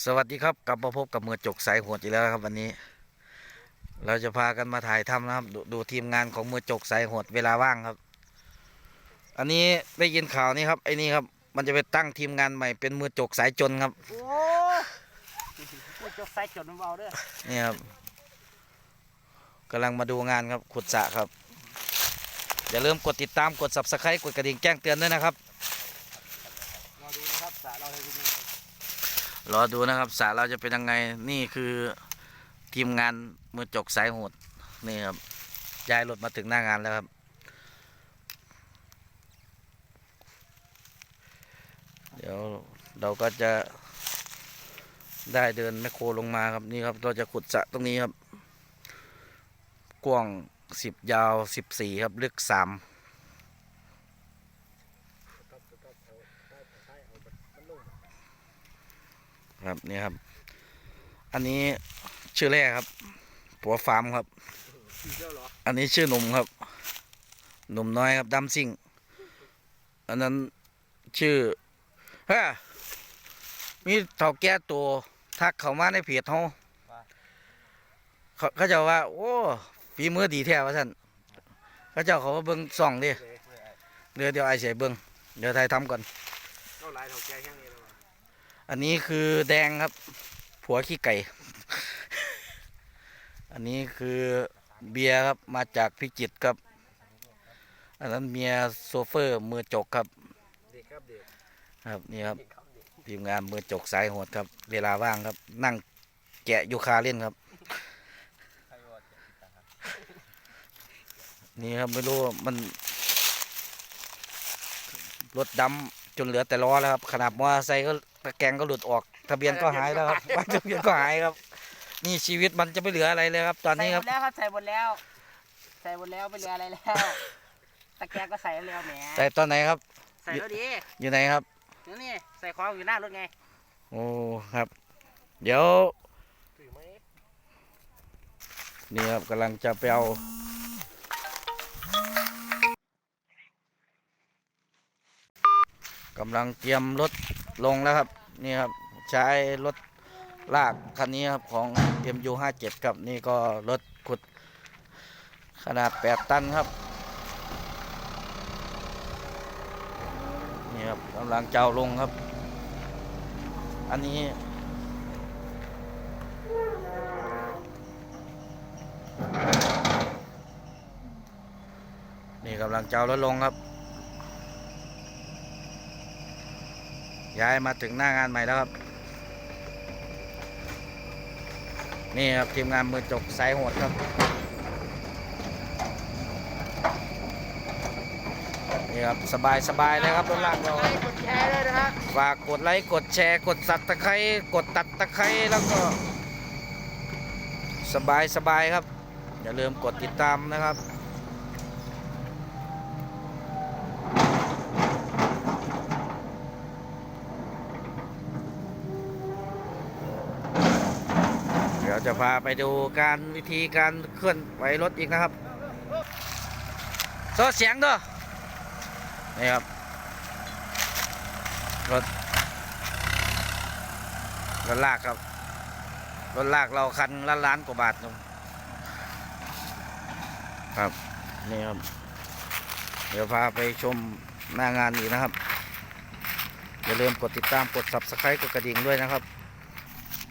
สวัสดีครับกลับมาพบกับมือจกสายโหดอีกแล้วครับวันนี้ เราจะพากันมาถ่ายทำนะครับดดูทีมงานของมือจกสายโหดเวลาว่างครับ อันนี้ได้ยินข่าวนี่ครับไอ้นี่ครับ มันจะไปตั้งทีมงานใหม่เป็นมือจกสายจนครับโอ้พูดจกใส่จดมันเบาเด้อนี่ครับกำลังมาดูงานครับขุดสระครับอย่าลืมกดติดตามกด subscribe กดกระดิ่งแจ้งเตือนด้วยนะครับมาดูนะครับสระเราเลยเป็นยังไง รอดูนะครับสระเราจะเป็นยังไงนี่คือทีมงานมือจกสายโหดนี่ครับย้ายรถมาถึงหน้างานแล้วครับ เดี๋ยวเราก็จะได้เดินแมคโครลงมาครับนี่ครับ เราจะขุดสระตรงนี้ครับ กว้างสิบยาวสิบสี่ครับ ลึกสาม ครับนี่ครับ อันนี้ชื่อแรกครับปัวฟาร์มครับ อันนี้ชื่อหนุ่มครับ หนุ่มน้อยครับดำซิงอันนั้นชื่อฮะมีเท่าแก่ตัวทักเขามาในเพจเขาเขาเขาเจะว่า โอ้ฝีมือดีแท้ว่าท่านเขาเจ้าเขาเบิ้งส่องดิเดี๋ยวเดี๋ยวไอเสียเบิ้งเดี๋ยวไทยทำก่อนเท่าไรเท่าแก่แค่นี้ อันนี้คือแดงครับ ผัวขี้ไก่ อันนี้คือเบียร์ครับมาจากพิจิตรครับ อันนั้นเมียโซเฟอร์มือจกครับครับนี่ครับทีมงานมือจกสายโหดครับ เวลาว่างครับ นั่งแกะยูคาเล่นครับ นี่ครับไม่รู้มันรถดำจนเหลือแต่ล้อแล้วครับขนาดมอเตอร์ไซค์ก็ ตะแกรงก็หลุดออก ทะเบียนก็หายแล้วครับป้ายทะเบียนก็หายครับ นี่ชีวิตมันจะไม่เหลืออะไรเลยครับ ตอนนี้ครับใส่หมดแล้วครับใส่หมดแล้ว ใส่หมดแล้วไม่เหลืออะไรแล้วตะแกรงก็ใส่แล้วแหมแต่ตอนไหนครับ ใส่แล้วดีอยู่ไหนครับนี่นี่ใส่ของอยู่หน้ารถไงโอ้ครับ เดี๋ยวถือไหมนี่ครับกำลังจะไปเอากำลังเตรียมรถ ลงแล้วครับนี่ครับใช้รถลากคันนี้ครับของ MU57 ครับนี่ก็รถขุดขนาด 8 ตันครับนี่ครับกำลังเจ้าลงครับ อันนี้นี่กำลังเจ้ารถลงครับ ย้ายมาถึงหน้างานใหม่แล้วครับ นี่ครับทีมงานมือจกสายโหดครับนี่ครับสบายสบายเลยครับรถลากเราไลค์กดแชร์ด้วยนะฮะฝากกดไลค์กดแชร์ กดสับตะไคร้กดตัดตะไคร้แล้วก็ สบายสบายครับ อย่าลืมกดติดตามนะครับ เดี๋ยว จะพาไปดูการวิธีการเคลื่อนไหวรถอีกนะครับโซเสียงด้วยนี่ครับรถรถลากครับ รถลากเราคันละล้านกว่าบาทครับครับนี่ครับ เดี๋ยวพาไปชมหน้างานอีกนะครับ อย่าลืมกดติดตามกด subscribe กดกระดิ่งด้วยนะครับ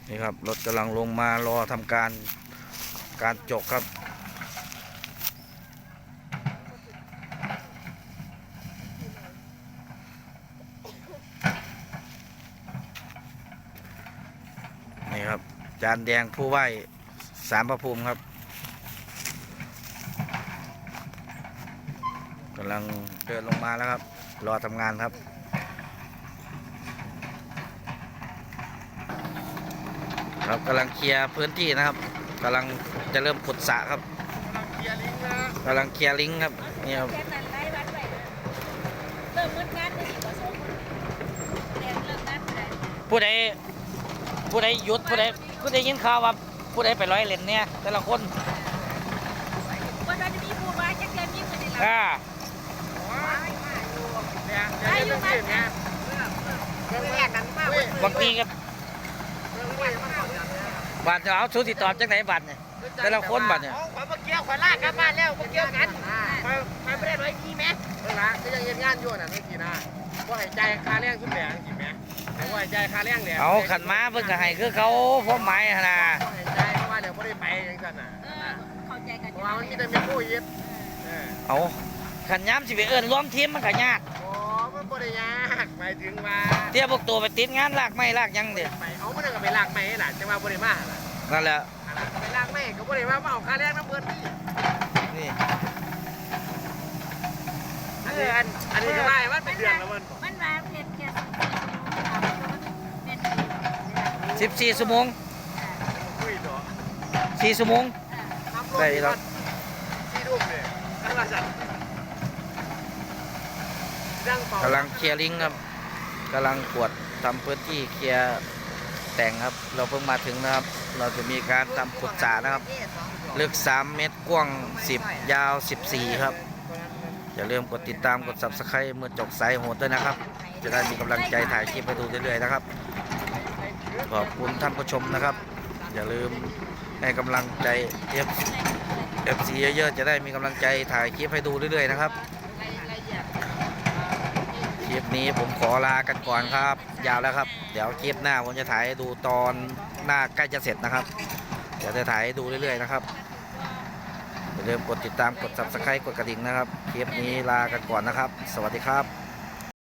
นี่ครับรถกำลังลงมารอทำการการจกครับนี่ครับ จานแดงผู้ไหว้สามพระภูมิครับกำลังเดินลงมาแล้วครับ รอทำงานครับ ครับกำลังเคลียร์พื้นที่นะครับกำลังจะเริ่มขุดสระครับเคลียร์ลิงก์นะกำลังเคลียร์ลิงก์ครับนี่ครับแค่นั้นไล่วัดไว้นะเริ่มมืดงานก็สิบ่สมเรียนเริ่มงานไปได้ผู้ใดผู้ใดหยุดผู้ใดผู้ใดยินข่าวว่าผู้ใดไปร้อยเลนเนี่ยแต่ละคนว่าจะมีผู้ว่าจะเกินยิ่งกว่านี้ละอ่าเนี่ยอายุมันนะเรื่องแรกกันมากบางทีก็เบัตรจะเอาสูติตอบจังไหนบัตรเนี่ยแต่ละคนบัดเนี่ยขอมาเกี่ยวขอลากกลับบ้านแล้วมาเกี่ยวกันไปไปไม่ได้ร้อยยี่ไหมเออละก็ยังเฮ็ดงานอยู่น่ะนี่สินะบ่ให้ใจายค่าแรงสุดแหลงสิแหม่แต่ว่าให้ใจายค่าแรงแหลงเอาขันมาเพิ่นก็ให้คือเขาพร้อมหมายหั่นน่ะบ่ให้ใจายเพราะว่าเดี๋ยวบ่ได้ไปจังซั่นน่ะเออเข้าใจกันเพราะว่ามันมีแต่มีผู้ยึดเออเอาขันย้ำสิไปเอิ้นรวมทีมมันก็ยากอ๋อมันบ่ได้ยากหมายถึงว่าเตี้ยพวกตัวไปติดงานลากไม้ลากหยังเด้ไปเอา มันก็ไปลากไม้ล่ะจังว่าบ่ได้มาล่ะนั่นแหละอันนั้นไปลากไม้ก็บ่ได้มามาเอาค่าแรงน้ำเพิ่นนี่นี่อันนี้อันอันนี้ก็ได้มันเป็นเดือนแล้วมันมันมาเผ็ดแค่สิบสี่ชั่วโมงเป็น14ชั่วโมงคุยต่อ4ชั่วโมงน้ำได้แล้วที่รูปเนี่ยอันละจัดดังเป่ากำลังเคลียร์ลิงครับกำลังกวดทำพื้นที่เคลียร์ แต่งครับ เราเพิ่งมาถึงนะครับ เราจะมีการทำขุดสานะครับ ลึก 3 เมตรกว้าง 10 ยาว 14 ครับ อย่าลืมกดติดตามกด subscribe เมื่อจกสายโหดด้วยนะครับ จะได้มีกำลังใจถ่ายคลิปไปดูเรื่อยๆนะครับ ขอบคุณท่านผู้ชมนะครับ อย่าลืมให้กำลังใจ F FC เยอะๆจะได้มีกำลังใจถ่ายคลิปให้ดูเรื่อยๆนะครับ นี้ผมขอลากันก่อนครับ ยาวแล้วครับ เดี๋ยวคลิปหน้าผมจะถ่ายให้ดูตอนหน้าใกล้จะเสร็จนะครับ เดี๋ยวจะถ่ายให้ดูเรื่อยๆนะครับอย่าลืมกดติดตามกด subscribe กดกระดิ่งนะครับ คลิปนี้ลากันก่อนนะครับ สวัสดีครับ